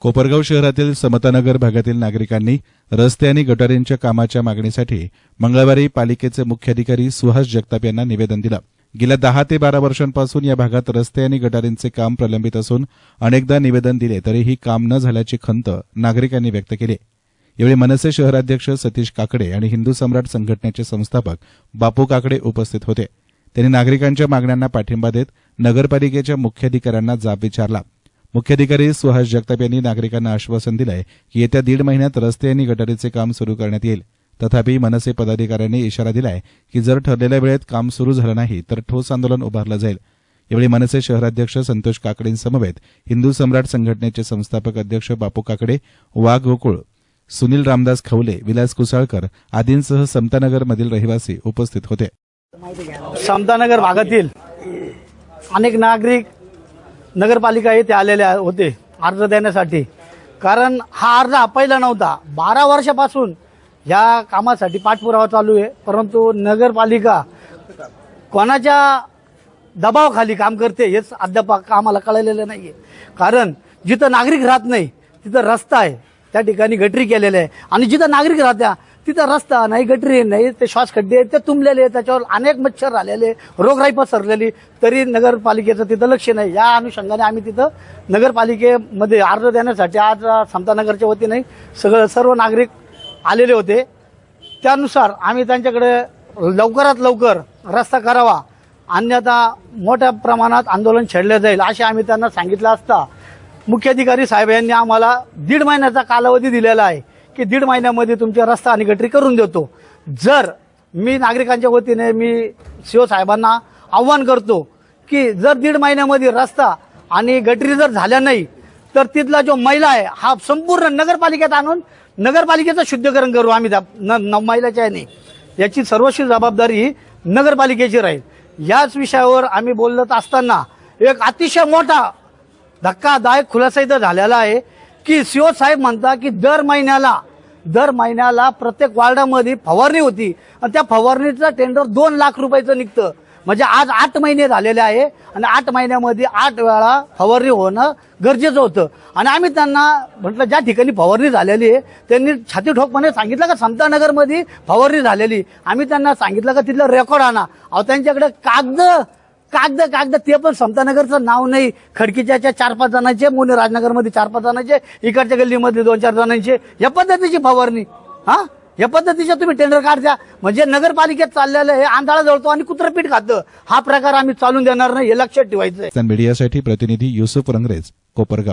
कोपरगाव शहरातील समतानगर भागातील नागरिकांनी रस्ते आणि गटारींच्या कामाच्या मागणीसाठी मंगळवारी पालिकेचे मुख्याधिकारी सुहास जगताप यांना निवेदन दिलं. गेल्या दहा ते बारा वर्षांपासून या भागात रस्ते आणि गटारींचे काम प्रलंबित असून अनेकदा निवेदन दिले तरीही काम न झाल्याची खंत नागरिकांनी व्यक्त केली. यावेळी मनसे शहराध्यक्ष सतीश काकडे आणि हिंदू सम्राट संघटनेचे संस्थापक बापू काकडे उपस्थित होते. त्यांनी नागरिकांच्या मागण्यांना पाठिंबा देत नगरपालिकेच्या मुख्याधिकाऱ्यांना जाब विचारला. मुख्याधिकारी सुहास जगताप यांनी नागरिकांना आश्वासन दिलंय की येत्या दीड महिन्यात रस्ते आणि गटारीचे काम सुरू करण्यात येईल. तथापि मनसे पदाधिकाऱ्यांनी इशारा दिलाय की जर ठरलेल्या वेळेत काम सुरू झालं नाही तर ठोस आंदोलन उभारलं जाईल. यावेळी मनसे शहराध्यक्ष संतोष काकडेंसमवेत हिंदू सम्राट संघटनेचे संस्थापक अध्यक्ष बापू काकडे वाघ गोकुळ सुनील रामदास खवले विलास कुसाळकर आदींसह समतानगरमधील रहिवासी उपस्थित होते. समतानगर भागातील अनेक नागरिक नगरपालिका येथे आलेले होते अर्ज देण्यासाठी. कारण हा अर्ज हा पहिला नव्हता. बारा वर्षापासून या कामासाठी पाठपुरावा चालू आहे. परंतु नगरपालिका कोणाच्या दबावाखाली काम करते हेच अद्याप आम्हाला कळलेलं नाही आहे कारण जिथं नागरिक राहत नाही तिथं रस्ता आहे. त्या ठिकाणी गटरी केलेल्या आहे. आणि जिथं नागरिक राहत्या तिथं रस्ता नाही गटरी नाही ते श्वास खड्डे आहेत, ते तुंबलेले आहेत, त्याच्यावर अनेक मच्छर आलेले रोगराई पसरलेली. तरी नगरपालिकेचं तिथं लक्ष नाही. या अनुषंगाने आम्ही तिथं नगरपालिकेमध्ये अर्ज देण्यासाठी आज समतानगरच्या वतीने सगळं सर्व नागरिक आलेले होते. त्यानुसार आम्ही त्यांच्याकडे लवकरात लवकर रस्ता करावा. अन्यथा मोठ्या प्रमाणात आंदोलन छेडलं जाईल असे आम्ही त्यांना सांगितलं असता. मुख्याधिकारी साहेब यांनी आम्हाला दीड महिन्याचा कालावधी दिलेला आहे. की दीड महिन्यामध्ये तुमचे रस्ता आणि गटरी करून देतो. जर मी नागरिकांच्या वतीने मी सीओ साहेबांना आव्हान करतो की जर दीड महिन्यामध्ये रस्ता आणि गटरी जर झाल्या नाही तर तिथला जो मैला आहे हा संपूर्ण नगरपालिकेत आणून नगरपालिकेचं शुद्धीकरण करू. आम्ही त्या न मैलाच्या नाही. याची सर्वस्वी जबाबदारी नगरपालिकेची राहील. याच विषयावर आम्ही बोलत असताना एक अतिशय मोठा धक्कादायक खुलासा इथं झालेला आहे. की सीओ साहेब म्हणता की दर महिन्याला दर महिन्याला प्रत्येक वार्डामध्ये फवारणी होती. आणि त्या फवारणीचं टेंडर दोन लाख रुपयाचं निघतं. म्हणजे आज आठ महिने झालेले आहे आणि आठ महिन्यामध्ये आठ वेळा फवारणी होणं गरजेचं होतं. आणि आम्ही त्यांना म्हटलं ज्या ठिकाणी फवारणी झालेली आहे त्यांनी छाती ठोकपणे सांगितलं का समतानगरमध्ये फवारणी झालेली. आम्ही त्यांना सांगितलं का तिथलं रेकॉर्ड आणा. अहो त्यांच्याकडे कागद कागद कागद ते पण समतानगरचं नाव नाही. खडकीच्या चार पाच जणांचे मुने राजनगरमध्ये चार पाच जणांचे इकडच्या गल्लीमध्ये दोन चार जणांचे. या पद्धतीची फवारणी. हा? या पद्धतीच्या तुम्ही टेंडर काढत्या म्हणजे नगरपालिकेत चाललेलं हे आंधळा जळतो आणि कुत्रपीठ खातं. हा प्रकार आम्ही चालून देणार नाही हे लक्षात ठेवायचं मीडियासाठी प्रतिनिधी युसुफ रंगरेज कोपरगाव.